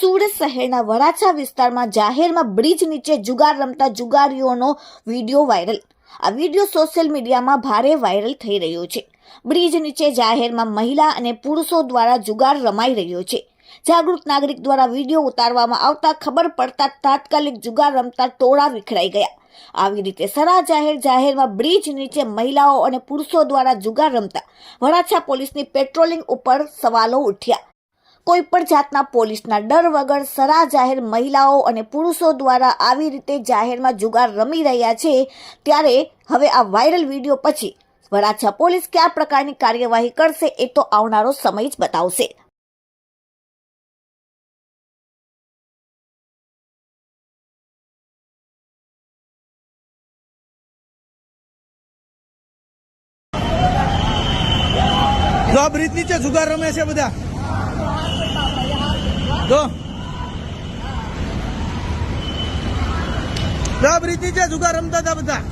સુરત શહેરના વરાછા વિસ્તારમાં જાહેરમાં બ્રિજ નીચે જુગાર રમતા જુગારીઓનો વીડિયો વાયરલ. આ વીડિયો સોશિયલ મીડિયામાં ભારે વાયરલ થઈ રહ્યો છે. બ્રિજ નીચે જાહેરમાં મહિલા અને પુરુષો દ્વારા જુગાર રમાઈ રહ્યો છે. જાગૃત નાગરિક દ્વારા વીડિયો ઉતારવામાં આવતા ખબર પડતા તાત્કાલિક જુગાર રમતા ટોળા વિખરાઈ ગયા. આવી રીતે સરા જાહેર જાહેરમાં બ્રિજ નીચે મહિલાઓ અને પુરુષો દ્વારા જુગાર રમતા વરાછા પોલીસની પેટ્રોલિંગ ઉપર સવાલો ઉઠ્યા. કોઈ પણ જાતના પોલીસના ડર વગર સરા જાહેર મહિલાઓ અને પુરુષો દ્વારા આવી રીતે જાહેરમાં જુગાર રમી રહ્યા છે, ત્યારે હવે આ વાયરલ વીડિયો પછી વરાછા પોલીસ કયા પ્રકારની કાર્યવાહી કરશે એ તો આવનારો સમય જ બતાવશે. જો આ બ્રિજ જુગાર રમે છે બધા. જો બ્રિજ જુગાર રમતા હતા બધા.